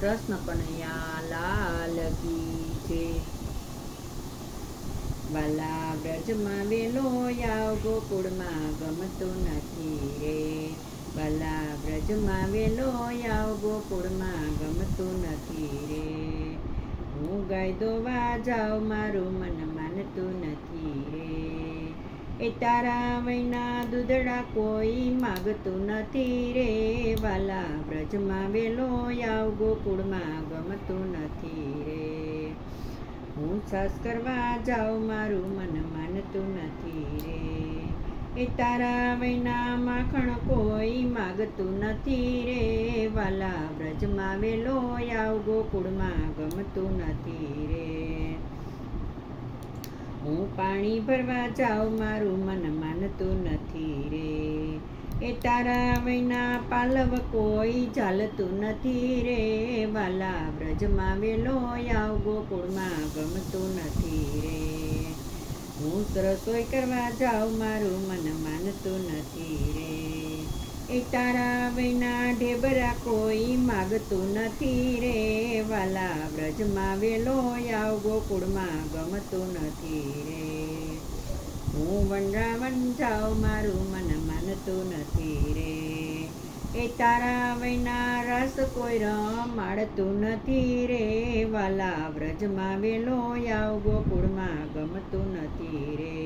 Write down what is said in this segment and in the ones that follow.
કૃષ્ણ કનૈયા લાલ કી છે. વાલા વ્રજમાં વેલો યાવ ગોકુળમાં ગમતું નથી રે. વાલા વ્રજમાં વેલો યાવ ગોકુળમાં ગમતું નથી રે. હું ગાય દોવા જાઉં, મારું મન માનતું નથી રે. એ તારા વૈના દૂધડા કોઈ માગતું નથી રે. વાલા વ્રજમાં વેલો આવ, ગોકુળમાં ગમતું નથી રે. હું સાસ કરવા જાઉં, મારું મન માનતું નથી રે. એ તારા વૈના માખણ કોઈ માગતું નથી રે. વાલા વ્રજમાં વેલો આવ, ગોકુળમાં ગમતું નથી રે. હું પાણી ભરવા જાઉં, મારું મન માનતું નથી રે. એ તારા વિના પાલવ કોઈ ચાલતું નથી રે. વાલા વ્રજમાં વેલો આવ, ગોકુળમાં ગમતું નથી રે. હું રસોઈ કરવા જાઉં, મારું મન માનતું નથી રે. એ તારા વૈના ઢેબરા કોઈ માગતું નથી રે. વાલા વ્રજમાં વેલો આવ, ગોકુળમાં ગમતું નથી રે. હું વનરાવન જાઉં, મારું મન માનતું નથી રે. એ તારા વિના રસ કોઈ રમાડતું નથી રે. વાલા વ્રજમાં વેલો આવ, ગોકુળમાં ગમતું નથી રે.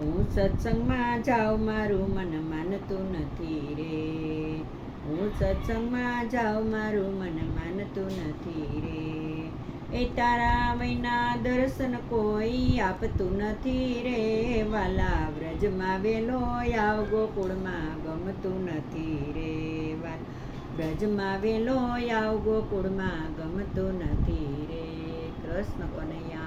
હું સત્સંગમાં જાઉં, મારું મન માનતું નથી રે. હું સત્સંગમાં જાઉં, મારું મન માનતું નથી રે. એ તારા મહિના દર્શન કોઈ આપતું નથી રે. વાલા વ્રજમાં વેલો આવ, ગોકુળમાં ગમતું નથી રે. વાલ વ્રજમાં વેલો આવ, ગોકુળમાં ગમતું નથી રે. કૃષ્ણ કનૈયા